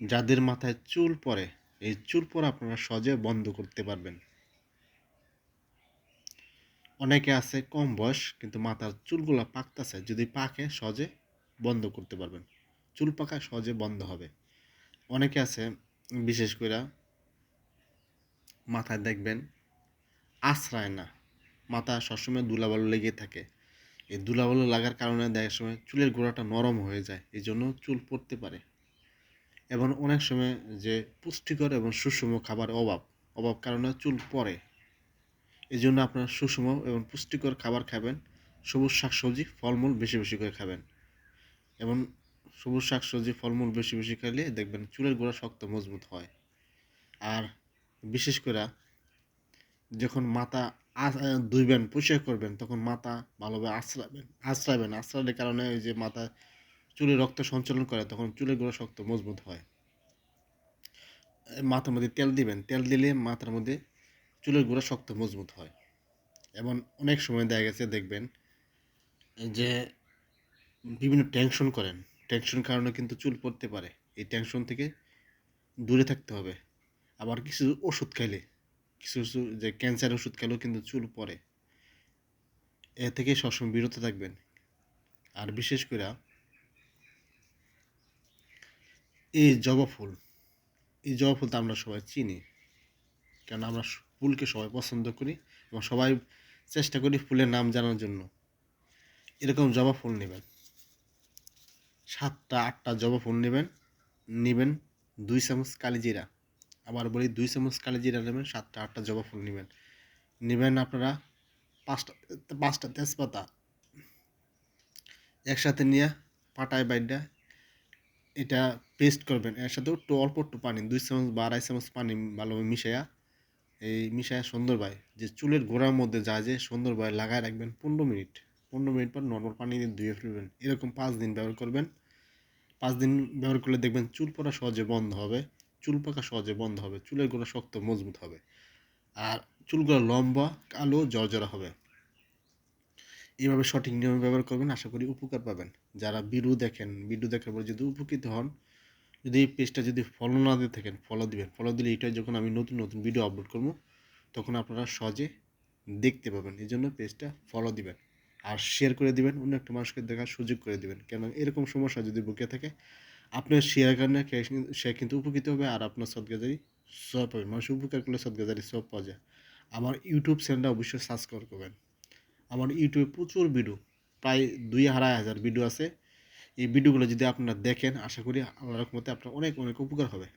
যাদের মাথায় চুল পড়ে, এই চুল পড়া আপনারা সহজে বন্ধ করতে পারবেন। অনেকে আছে কম বয়স, কিন্তু মাথার চুলগুলো পাকতেছে, যদি পাকে সহজে বন্ধ করতে পারবেন। চুল পাকা সহজে বন্ধ হবে। অনেকে আছে, বিশেষ করে মাথায় দেখবেন আশ্রায় না। মাথা সবসময় দুলাবালু লেগে থাকে। এই দুলাবালু লাগার কারণে দেখার সময় চুলের গোড়াটা নরম হয়ে যায় এই জন্য চুল পড়তে পারে। এবং অনেক সময় যে পুষ্টিকর এবং সুষম খাবার অভাব অভাব কারণে চুল পড়ে। এই জন্য আপনার সুষম এবং পুষ্টিকর খাবার খাবেন। সবুজ শাকসবজি ফলমূল বেশি বেশি করে খাবেন। এবং সবুজ শাকসবজি ফলমূল বেশি বেশি খেলে দেখবেন চুলের গোড়া শক্ত, মজবুত হয়। আর বিশেষ করে যখন মাথা ধুইবেন, পরিষ্কার করবেন, তখন মাথা ভালোভাবে আশ্রাবেন আশ্রাবেন আশ্রালের কারণে ওই যে মাথা চুলে রক্ত সঞ্চালন করে, তখন চুলের গোড়া শক্ত, মজবুত হয়। মাথার মধ্যে তেল দিবেন, তেল দিলে মাথার মধ্যে চুলের গোড়া শক্ত, মজবুত হয়। এবং অনেক সময় দেখা গেছে, দেখবেন যে বিভিন্ন টেনশন করেন। টেনশন কারণে কিন্তু চুল পড়তে পারে। এই টেনশন থেকে দূরে থাকতে হবে। আবার কিছু ওষুধ খাইলে কিছু কিছু যে ক্যান্সার ওষুধ খেলেও কিন্তু চুল পড়ে। এ থেকে সবসময় বিরত থাকবেন। আর বিশেষ করে এই জবা ফুল, এই জবা ফুল তো আমরা সবাই চিনি। কারণ আমরা ফুলকে সবাই পছন্দ করি এবং সবাই চেষ্টা করি ফুলের নাম জানার জন্য। এরকম জবা ফুল নেবেন। সাতটা, আটটা জবা ফুল নেবেন নেবেন দুই চামচ কালিজিরা আবার বলি দুই চামচ কালিজিরা নেবেন, সাতটা, আটটা জবা ফুল নেবেন। নেবেন আপনারা পাঁচটা পাঁচটা তেজপাতা। একসাথে নিয়ে পাটায় বাইডা এটা পেস্ট করবেন এর সাথে একটু অল্প একটু পানি, দুই চামচ বা আড়াই চামচ পানি ভালোভাবে মিশাইয়া, এই মিশাইয়া সুন্দরভাবে যে চুলের গোড়ার মধ্যে যা যে সুন্দরভাবে লাগায় রাখবেন পনেরো মিনিট পনেরো মিনিট পর নর্মাল পানি দিয়ে ধুয়ে ফেলবেন, এরকম পাঁচ দিন ব্যবহার করবেন, পাঁচ দিন ব্যবহার করলে দেখবেন চুল পড়া সহজে বন্ধ হবে, চুল পাকা সহজে বন্ধ হবে, চুলের গোড়া শক্ত, মজবুত হবে, আর চুলগুলো লম্বা, কালো, জর্জরা হবে। এইভাবে সঠিক নিয়মে ব্যবহার করবেন, আশা করি উপকার পাবেন। যারা ভিডিও দেখেন ভিডিও দেখার পর যদি উপকৃত হন, যদি এই পেজটা যদি ফলো না দিয়ে থাকেন ফলো দিবেন। ফলো দিলে এটাই যখন আমি নতুন নতুন ভিডিও আপলোড করব, তখন আপনারা সহজে দেখতে পাবেন। এই জন্য পেজটা ফলো দিবেন আর শেয়ার করে দিবেন, অন্য একটা মানুষকে দেখার সুযোগ করে দিবেন। কেন, এরকম সমস্যা যদি বুকে থাকে, আপনার শেয়ার কারণে সে কিন্তু উপকৃত হবে আর আপনার সদগাজারি সব পাবেন মানুষ উপকার করলে সদগাজারি সব পাওয়া যায়। আমার ইউটিউব চ্যানেলটা অবশ্যই সাবস্ক্রাইব করবেন। আমার ইউটিউবে প্রচুর ভিডিও প্রায় দুই আড়াই হাজার ভিডিও আছে। এই ভিডিওগুলো যদি আপনারা দেখেন, আশা করি আল্লাহর রহমতে আপনার অনেক অনেক উপকার হবে।